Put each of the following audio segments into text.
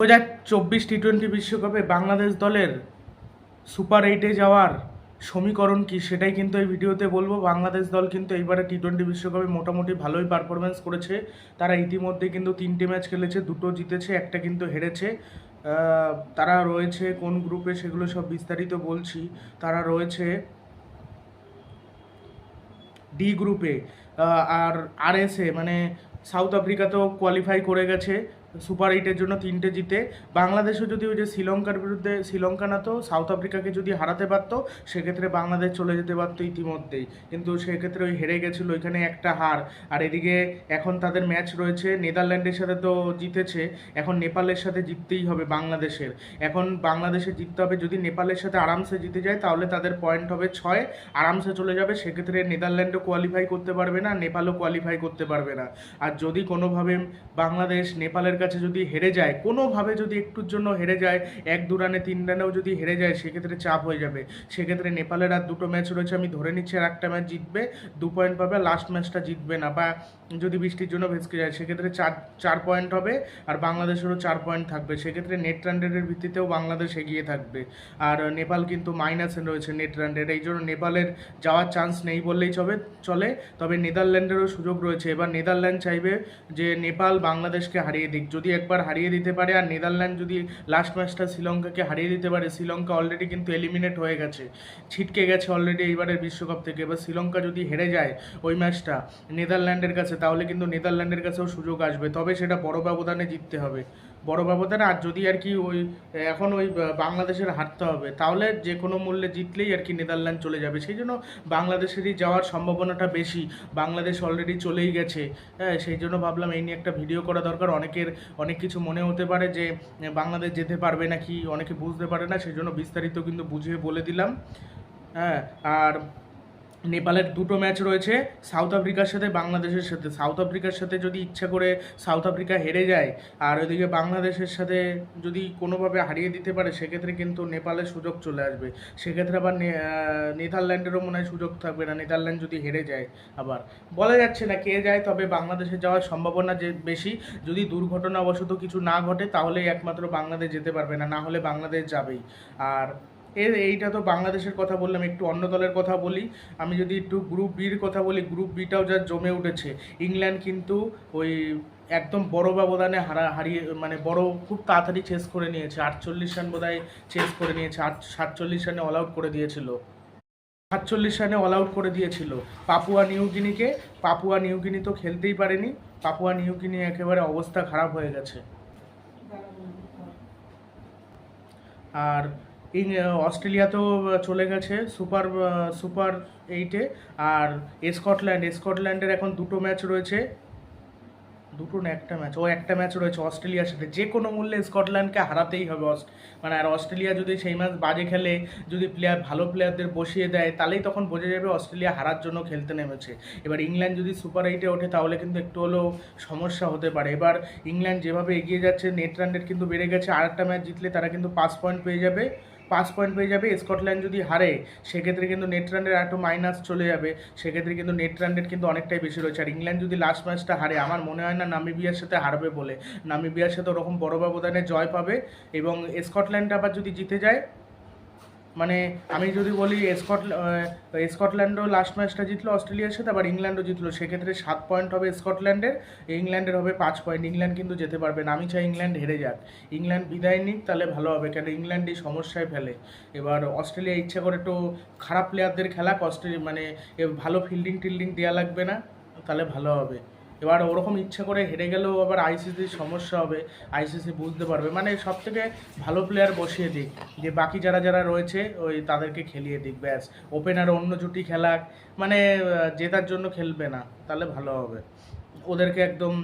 দু হাজার চব্বিশ টি টোয়েন্টি বিশ্বকাপে বাংলাদেশ দলের সুপার এইটে যাওয়ার সমীকরণ কি সেটাই কিন্তু এই ভিডিওতে বলব। বাংলাদেশ দল কিন্তু এইবারে টি টোয়েন্টি বিশ্বকাপে মোটামুটি ভালোই পারফরমেন্স করেছে। তারা ইতিমধ্যে কিন্তু তিনটে ম্যাচ খেলেছে, দুটো জিতেছে, একটা কিন্তু হেরেছে। তারা রয়েছে কোন গ্রুপে সেগুলো সব বিস্তারিত বলছি। তারা রয়েছে ডি গ্রুপে আর আরএসএ মানে সাউথ আফ্রিকাতেও কোয়ালিফাই করে গেছে। সুপার এইটের জন্য তিনটে জিতে। বাংলাদেশও যদি ওই যে শ্রীলঙ্কার বিরুদ্ধে, শ্রীলঙ্কা না তো, সাউথ আফ্রিকাকে যদি হারাতে পারতো, সেক্ষেত্রে বাংলাদেশ চলে যেতে পারতো ইতিমধ্যেই। কিন্তু সেক্ষেত্রে ওই হেরে গেছিল, ওইখানে একটা হার। আর এদিকে এখন তাদের ম্যাচ রয়েছে, নেদারল্যান্ডের সাথে তো জিতেছে, এখন নেপালের সাথে জিততেই হবে বাংলাদেশের। এখন বাংলাদেশে জিততে হবে, যদি নেপালের সাথে আরামসে জিতে যায়, তাহলে তাদের পয়েন্ট হবে ছয়। আরামসে চলে যাবে, সেক্ষেত্রে নেদারল্যান্ডও কোয়ালিফাই করতে পারবে না, নেপালও কোয়ালিফাই করতে পারবে না। আর যদি কোনোভাবে বাংলাদেশ, নেপালের কাছে যদি হেরে যায়, কোনোভাবে যদি একটুর জন্য হেরে যায়, এক দু রানে, তিন রানেও যদি হেরে যায়, সেক্ষেত্রে চাপ হয়ে যাবে। সেক্ষেত্রে নেপালের আর দুটো ম্যাচ রয়েছে, আমি ধরে নিচ্ছি আর একটা ম্যাচ জিতবে, দু পয়েন্ট পাবে লাস্ট ম্যাচটা জিতবে না। বা যদি বৃষ্টির জন্য ভেসকে যায়, সেক্ষেত্রে চার চার পয়েন্ট হবে, আর বাংলাদেশেরও চার পয়েন্ট থাকবে। সেক্ষেত্রে নেট রানের ভিত্তিতেও বাংলাদেশ এগিয়ে থাকবে। আর নেপাল কিন্তু মাইনাসে রয়েছে নেট রানের এই জন্য নেপালের যাওয়ার চান্স নেই বললেই চবে চলে। তবে নেদারল্যান্ডেরও সুযোগ রয়েছে। এবার নেদারল্যান্ড চাইবে যে, নেপাল বাংলাদেশকে হারিয়ে দিক। যদি একবার হারিয়ে দিতে পারে, আর নেদারল্যান্ড যদি লাস্ট ম্যাচটা শ্রীলঙ্কাকে হারিয়ে দিতে পারে, শ্রীলঙ্কা অলরেডি কিন্তু এলিমিনেট হয়ে গেছে, ছিটকে গেছে অলরেডি এইবারের বিশ্বকাপ থেকে। এবার শ্রীলঙ্কা যদি হেরে যায় ওই ম্যাচটা নেদারল্যান্ডের কাছে, তাহলে কিন্তু নেদারল্যান্ডের কাছেও সুযোগ আসবে, তবে সেটা বড় ব্যবধানে জিততে হবে। বড় ব্যবধানে, আর যদি আর কি ওই, এখন ওই বাংলাদেশের হারতে হবে, তাহলে যে কোনো মূল্যে জিতলেই আর কি নেদারল্যান্ড চলে যাবে। সেই জন্য বাংলাদেশেরই যাওয়ার সম্ভাবনাটা বেশি। বাংলাদেশ অলরেডি চলেই গেছে। হ্যাঁ সেই জন্য ভাবলাম এই নিয়ে একটা ভিডিও করা দরকার। অনেকের, অনেক কিছু মনে হতে পারে যে, বাংলাদেশ যেতে পারবে না কি অনেকে বুঝতে পারে না, সেই জন্য বিস্তারিত কিন্তু বুঝিয়ে বলে দিলাম। হ্যাঁ আর নেপালের দুটো ম্যাচ রয়েছে, সাউথ আফ্রিকার সাথে বাংলাদেশের সাথে। সাউথ আফ্রিকার সাথে যদি ইচ্ছা করে সাউথ আফ্রিকা হেরে যায়, আর ওইদিকে বাংলাদেশের সাথে যদি কোনোভাবে হারিয়ে দিতে পারে, সেক্ষেত্রে কিন্তু নেপালের সুযোগ চলে আসবে। সেক্ষেত্রে আবার নেদারল্যান্ডেরও মনে হয় সুযোগ থাকবে না, নেদারল্যান্ড যদি হেরে যায় আবার। বলা যাচ্ছে না কে যায়, তবে বাংলাদেশে যাওয়ার সম্ভাবনা যে বেশি, যদি দুর্ঘটনাবশত কিছু না ঘটে, তাহলেই একমাত্র বাংলাদেশ যেতে পারবে না না হলে বাংলাদেশ যাবেই। আর এর এইটা তো বাংলাদেশের কথা বললাম, একটু অন্য দলের কথা বলি। আমি যদি একটু গ্রুপ বির কথা বলি গ্রুপ বিটাও যা জমে উঠেছে। ইংল্যান্ড কিন্তু ওই একদম বড় ব্যবধানে হারা, হারিয়ে মানে বড়, খুব তাড়াতাড়ি চেস করে নিয়েছে। আটচল্লিশ রান বোধহয় চেস করে নিয়েছে। আট, সাতচল্লিশ রানে অল আউট করে দিয়েছিল। সাতচল্লিশ রানে অল আউট করে দিয়েছিল। পাপুয়া নিউগিনিকে, পাপুয়া নিউগিনি তো খেলতেই পারেনি। পাপুয়া নিউগিনি একেবারে অবস্থা খারাপ হয়ে গেছে। আর অস্ট্রেলিয়াতেও চলে গেছে সুপার সুপার এইটে। আর স্কটল্যান্ড, স্কটল্যান্ডের এখন দুটো ম্যাচ রয়েছে। দুটো না, একটা ম্যাচ, ও একটা ম্যাচ রয়েছে অস্ট্রেলিয়ার সাথে। যে কোনো মূল্যে স্কটল্যান্ডকে হারাতেই হবে মানে আর অস্ট্রেলিয়া যদি সেই ম্যাচ বাজে খেলে, যদি প্লেয়ার ভালো প্লেয়ারদের বসিয়ে দেয়, তাহলেই তখন বোঝা যাবে অস্ট্রেলিয়া হারার জন্য খেলতে নেমেছে। এবার ইংল্যান্ড যদি সুপার এইটে ওঠে, তাহলে কিন্তু একটু হলেও সমস্যা হতে পারে। এবার ইংল্যান্ড যেভাবে এগিয়ে যাচ্ছে, নেট রান রেট কিন্তু বেড়ে গেছে। আর একটা ম্যাচ জিতলে তারা কিন্তু পাঁচ পয়েন্ট পেয়ে যাবে। পাঁচ পয়েন্ট পেয়ে যাবে। স্কটল্যান্ড যদি হারে, সেক্ষেত্রে কিন্তু নেট রানের একটু মাইনাস চলে যাবে। সেক্ষেত্রে কিন্তু নেট রান রেট কিন্তু অনেকটাই বেশি রয়েছে। আর ইংল্যান্ড যদি লাস্ট ম্যাচটা হারে, আমার মনে হয় না নামিবিয়ার সাথে হারবে বলে। নামিবিয়ার সাথে ওরকম বড় ব্যবধানে জয় পাবে এবং স্কটল্যান্ড আবার যদি জিতে যায় মানে আমি যদি বলি স্কট স্কটল্যান্ডও লাস্ট ম্যাচটা জিতলো অস্ট্রেলিয়ার সাথে, আবার ইংল্যান্ডও জিতলো। সেক্ষেত্রে সাত পয়েন্ট হবে স্কটল্যান্ডের, ইংল্যান্ডের হবে পাঁচ পয়েন্ট ইংল্যান্ড কিন্তু যেতে পারবে না। আমি চাই ইংল্যান্ড হেরে যাক। ইংল্যান্ড বিদায় নিক, তাহলে ভালো হবে। কেন ইংল্যান্ড এই সমস্যায় ফেলে। এবার অস্ট্রেলিয়া ইচ্ছা করে একটু খারাপ প্লেয়ারদের খেলাক। অস্ট্রেলিয়া মানে ভালো ফিল্ডিং টিল্ডিং দেওয়া লাগবে না, তাহলে ভালো হবে। এবার ওরকম ইচ্ছে করে হেরে গেলেও আবার আইসিসির সমস্যা হবে আইসিসি বুঝতে পারবে। মানে সব থেকে ভালো প্লেয়ার বসিয়ে দিক, যে বাকি যারা যারা রয়েছে, ওই তাদেরকে খেলিয়ে দিক, ব্যাস। ওপেনার অন্য জুটি খেলাক মানে জেতার জন্য খেলবে না, তাহলে ভালো হবে। ওদেরকে একদম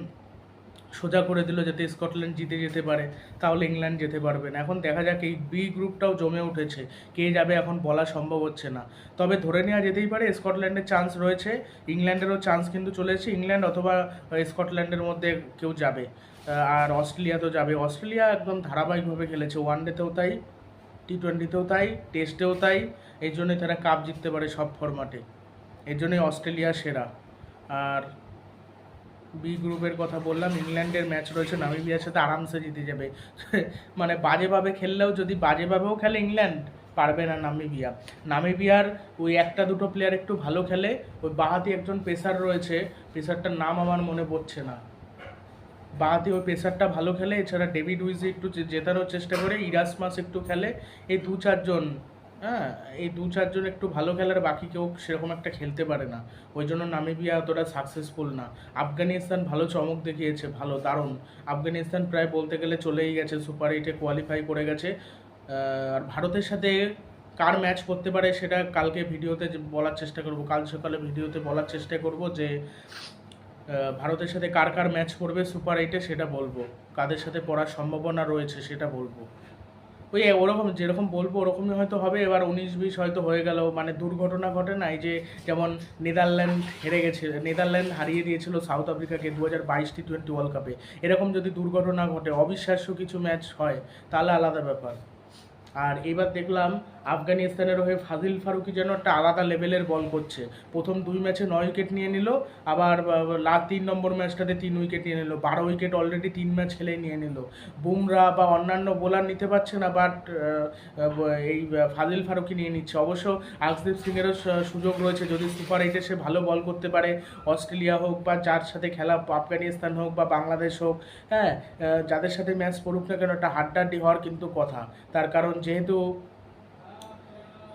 সোজা করে দিল যাতে স্কটল্যান্ড জিতে যেতে পারে, তাহলে ইংল্যান্ড যেতে পারবে না। এখন দেখা যাক এই বি গ্রুপটাও জমে উঠেছে, কে যাবে এখন বলা সম্ভব হচ্ছে না। তবে ধরে নেওয়া যেতেই পারে স্কটল্যান্ডের চান্স রয়েছে, ইংল্যান্ডেরও চান্স কিন্তু চলে এসেছে, ইংল্যান্ড অথবা স্কটল্যান্ডের মধ্যে কেউ যাবে। আর অস্ট্রেলিয়া তো যাবে। অস্ট্রেলিয়া একদম ধারাবাহিকভাবে খেলেছে ওয়ান ডেতেও তাই টি টোয়েন্টিতেও তাই টেস্টেও তাই এই জন্যই তারা কাপ জিততে পারে সব ফরম্যাটে এর জন্যই অস্ট্রেলিয়া সেরা। আর বি গ্রুপের কথা বললাম, ইংল্যান্ডের ম্যাচ রয়েছে, নামিবিয়ার সাথে আরামসে জিতে যাবে। মানে বাজেভাবে খেললেও যদি বাজেভাবেও খেলে ইংল্যান্ড, পারবে না নামিবিয়া। নামিবিয়ার ওই একটা দুটো প্লেয়ার একটু ভালো খেলে, ওই বাহাতি একজন পেসার রয়েছে, পেসারটার নাম আমার মনে পড়ছে না। বাহাতি ওই পেসারটা ভালো খেলে, এছাড়া ডেভিড উইজি একটু জে- জেতানোর চেষ্টা করে ইরাসমাস একটু খেলে, এই দু চারজন হ্যাঁ এই দু চারজন একটু ভালো খেলার বাকি কেউ সেরকম একটা খেলতে পারে না। ওই জন্য নামিবিয়া অতটা সাকসেসফুল না। আফগানিস্তান ভালো চমক দেখিয়েছে, ভালো, দারুণ। আফগানিস্তান প্রায় বলতে গেলে চলেই গেছে সুপার এইটে কোয়ালিফাই করে গেছে। আর ভারতের সাথে কার ম্যাচ করতে পারে সেটা কালকে ভিডিওতে বলার চেষ্টা করব, কাল সকালে ভিডিওতে বলার চেষ্টা করব যে ভারতের সাথে কার কার ম্যাচ করবে সুপার এইটে সেটা বলব। কাদের সাথে পড়ার সম্ভাবনা রয়েছে সেটা বলব। ওই ওরকম যেরকম বলব, ওরকমই হয়তো হবে। এবার উনিশ বিশ হয়তো হয়ে গেল। মানে দুর্ঘটনা ঘটে না এই যে, যেমন নেদারল্যান্ড হেরে গেছে। নেদারল্যান্ড হারিয়ে দিয়েছিল সাউথ আফ্রিকাকে দু হাজার বাইশ টি টোয়েন্টি ওয়ার্ল্ড কাপে। এরকম যদি দুর্ঘটনা ঘটে, অবিশ্বাস্য কিছু ম্যাচ হয়, তাহলে আলাদা ব্যাপার। আর এবার দেখলাম আফগানিস্তানের হয়ে ফাজিল ফারুকি যেন একটা আলাদা লেভেলের বল করছে। প্রথম দুই ম্যাচে নয় উইকেট নিয়ে নিল, আবার লাস্ট তিন নম্বর ম্যাচটাতে তিন উইকেট নিয়ে নিল, বারো উইকেট অলরেডি তিন ম্যাচ খেলেই নিয়ে নিল। বুমরা বা অন্যান্য বোলার নিতে পারছে না বাট এই ফাজিল ফারুকি নিয়ে নিচ্ছে। অবশ্য আকসদীপ সিংয়েরও সুযোগ রয়েছে, যদি সুপার এইটে সে ভালো বল করতে পারে, অস্ট্রেলিয়া হোক বা যার সাথে খেলা, আফগানিস্তান হোক বা বাংলাদেশ হোক হ্যাঁ যাদের সাথে ম্যাচ পড়ুক না কেন, একটা হাড্ডাড্ডি হওয়ার কিন্তু কথা। তার কারণ যেহেতু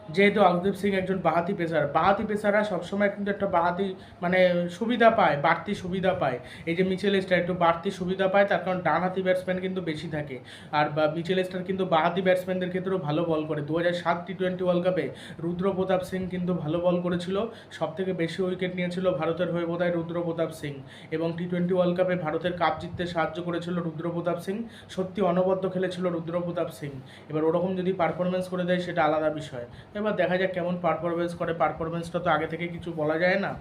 যেহেতু আকদীপ সিং একজন বাহাতি পেসার, বাহাতি পেসাররা সবসময় কিন্তু একটা বাহাতি মানে সুবিধা পায়, বাড়তি সুবিধা পায়। এই যে মিচেল স্টার একটু বাড়তি সুবিধা পায়, তার কারণ ডানহাতি ব্যাটসম্যান কিন্তু বেশি থাকে। আর বা মিচেল স্টার কিন্তু বাহাতি ব্যাটসম্যানদের ক্ষেত্রেও ভালো বল করে। দু হাজার সাত টি টোয়েন্টি ওয়ার্ল্ড কাপে রুদ্র প্রতাপ সিং কিন্তু ভালো বল করেছিল। সব থেকে বেশি উইকেট নিয়েছিল ভারতের হয়ে বোধহয় রুদ্র প্রতাপ সিং। এবং টি টোয়েন্টি ওয়ার্ল্ড কাপে ভারতের কাপ জিততে সাহায্য করেছিল রুদ্র প্রতাপ সিং। সত্যি অনবদ্য খেলেছিল রুদ্র প্রতাপ সিং। এবার ওরকম যদি পারফরমেন্স করে দেয়, সেটা আলাদা বিষয়। এবার দেখা যাক কেমন পারফরমেন্স করে। পারফরমেন্সটা তো আগে থেকে কিছু বলা যায় না।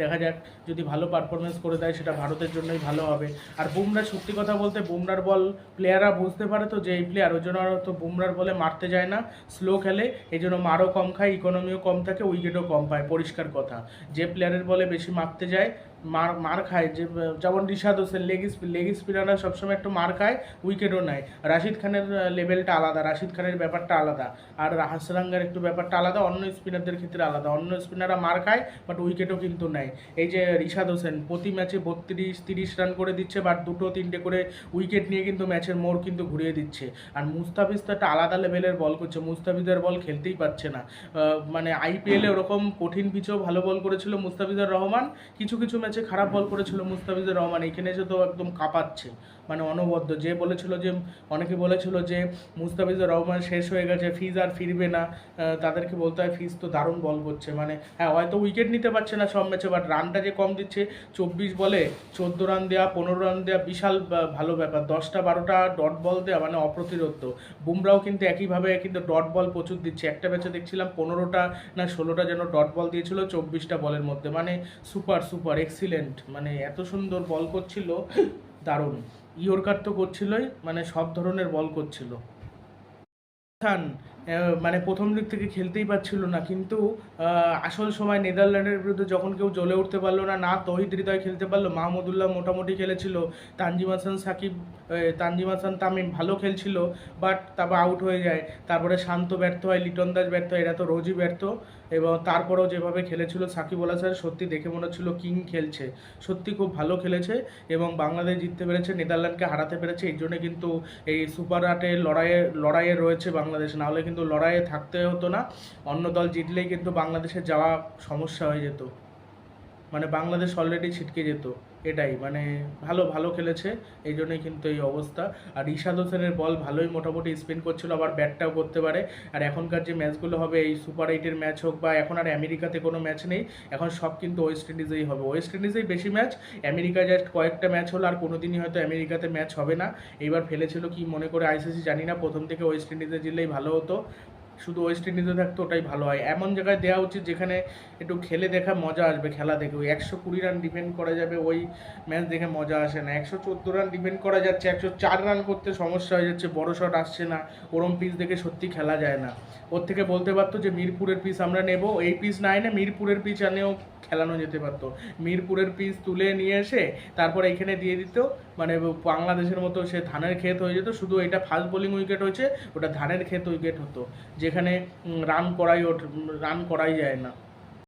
দেখা যাক যদি ভালো পারফরমেন্স করে দেয়, সেটা ভারতের জন্যই ভালো হবে। আর বুমরা সত্যি কথা বলতে, বুমরার বল প্লেয়াররা বুঝতে পারে তো যে এই প্লেয়ার ওই জন্য তো বুমরার বলে মারতে যায় না। স্লো খেলে, এই জন্য মারও কম খায় ইকোনমিও কম থাকে উইকেটও কম পায়। পরিষ্কার কথা। যে প্লেয়ারের বলে বেশি মারতে যায় মার মার খায়। যে, যেমন রিশাদ হোসেন লেগ লেগ স্পিনাররা সবসময় একটু মার খায়, উইকেটও নেয়। রাশিদ খানের লেভেলটা আলাদা, রাশিদ খানের ব্যাপারটা আলাদা। আর হাসরাঙ্গার একটু ব্যাপারটা আলাদা, অন্য স্পিনারদের ক্ষেত্রে আলাদা। অন্য স্পিনাররা মার খায় বাট উইকেটও কিন্তু নেয়। এই যে রিশাদ হোসেন, প্রতি ম্যাচে বত্রিশ, তিরিশ রান করে দিচ্ছে বাট দুটো, তিনটে করে উইকেট নিয়ে কিন্তু ম্যাচের মোড় কিন্তু ঘুরিয়ে দিচ্ছে। আর মুস্তাফিজ তো একটা আলাদা লেভেলের বল করছে। মুস্তাফিজের বল খেলতেই পারছে না। মানে আইপিএলে ওরকম কঠিন পিচেও ভালো বল করেছিল মুস্তাফিজুর রহমান। কিছু কিছু ম্যাচে খারাপ বল করেছিল মুস্তাফিজুর রহমান, এখানে এসে তো একদম কাঁপাচ্ছে মানে অনবদ্য। যে বলেছিল যে, অনেকে বলেছিল যে, মুস্তাফিজুর রহমান শেষ হয়ে গেছে ফিজ আর ফিরবে না তাদেরকে বলতে হয় ফিজ তো দারুণ বল করছে মানে হ্যাঁ হয়তো উইকেট নিতে পারছে না সব ম্যাচে বাট রানটা যে কম দিচ্ছে, চব্বিশ বলে চোদ্দ রান দেওয়া পনেরো রান দেওয়া বিশাল ভালো ব্যাপার। দশটা বারোটা ডট বল দেওয়া মানে অপ্রতিরোধ বুমরাও কিন্তু একইভাবে কিন্তু ডট বল প্রচুর দিচ্ছে। একটা ম্যাচে দেখছিলাম পনেরোটা না ষোলোটা যেন ডট বল দিয়েছিল, চব্বিশটা বলের মধ্যে মানে সুপার সুপার এক্সিলেন্ট মানে এত সুন্দর বল করছিল, দারুণ। ইয়র্কার তো করছিলই মানে সব ধরনের বল করছিল। মানে প্রথম দিক থেকে খেলতেই পারছিল না। কিন্তু আসল সময় নেদারল্যান্ডের বিরুদ্ধে যখন কেউ জ্বলে উঠতে পারল না না তহিদ হৃদয় খেলতে পারল, মাহমুদুল্লাহ মোটামুটি খেলেছিল। তানজিম হাসান, সাকিব তানজিম হাসান, তামিম ভালো খেলছিল বাট তারপর আউট হয়ে যায়। তারপরে শান্ত ব্যর্থ হয়, লিটন দাস ব্যর্থ হয়, এরা তো রোজই ব্যর্থ। এবং তারপরেও যেভাবে খেলেছিল, সাকিব আল হাসান সত্যি দেখে মনে হচ্ছিল কিং খেলছে। সত্যি খুব ভালো খেলেছে এবং বাংলাদেশ জিততে পেরেছে, নেদারল্যান্ডকে হারাতে পেরেছে। এই জন্য কিন্তু এই সুপার আটের লড়াইয়ে লড়াইয়ে রয়েছে বাংলাদেশ। না হলে কিন্তু লড়াইয়ে থাকতে হতো না। অন্য দল জিতলেই কিন্তু বাংলাদেশে যাওয়া সমস্যা হয়ে যেত। মানে বাংলাদেশ অলরেডি ছিটকে যেত, এটাই। মানে ভালো ভালো খেলেছে, এই জন্যই কিন্তু এই অবস্থা। আর ঈশাদ হোসেনের বল ভালোই মোটামুটি স্পিন করছিল, আবার ব্যাটটাও করতে পারে। আর এখনকার যে ম্যাচগুলো হবে, এই সুপার এইটের ম্যাচ হোক বা এখন আর আমেরিকাতে কোনো ম্যাচ নেই, এখন সব কিন্তু ওয়েস্ট ইন্ডিজেই হবে। ওয়েস্ট ইন্ডিজেই বেশি ম্যাচ আমেরিকা জাস্ট কয়েকটা ম্যাচ হলো, আর কোনোদিনই হয়তো আমেরিকাতে ম্যাচ হবে না। এইবার ফেলেছিল কি মনে করে আইসিসি জানি না, প্রথম থেকে ওয়েস্ট ইন্ডিজে জিতলেই ভালো হতো। শুধু ওয়েস্ট ইন্ডিজে থাকতো, ওটাই ভালো হয়। এমন জায়গায় দেওয়া উচিত যেখানে একটু খেলে দেখা মজা আসবে, খেলা দেখে। ওই একশো কুড়ি রান ডিপেন্ড করা যাবে, ওই ম্যাচ দেখে মজা আসে না। একশো চোদ্দ রান ডিপেন্ড করা যাচ্ছে, একশো চার রান করতে সমস্যা হয়ে যাচ্ছে, বড় শট আসছে না, ওরম পিচ দেখে সত্যি খেলা যায় না। ওর থেকে বলতে পারতো যে, মিরপুরের পিচ আমরা নেব, এই পিচ না এনে মিরপুরের পিচ আনেও খেলানো যেতে পারতো। মিরপুরের পিচ তুলে নিয়ে এসে, তারপর এখানে দিয়ে দিত মানে বাংলাদেশের মতো সে ধানের ক্ষেত হয়ে যেত, শুধু এটা ফাস্ট বোলিং উইকেট হয়েছে, ওটা ধানের ক্ষেত উইকেট হতো, যেখানে রান করাই ওঠ রান করাই যায় না।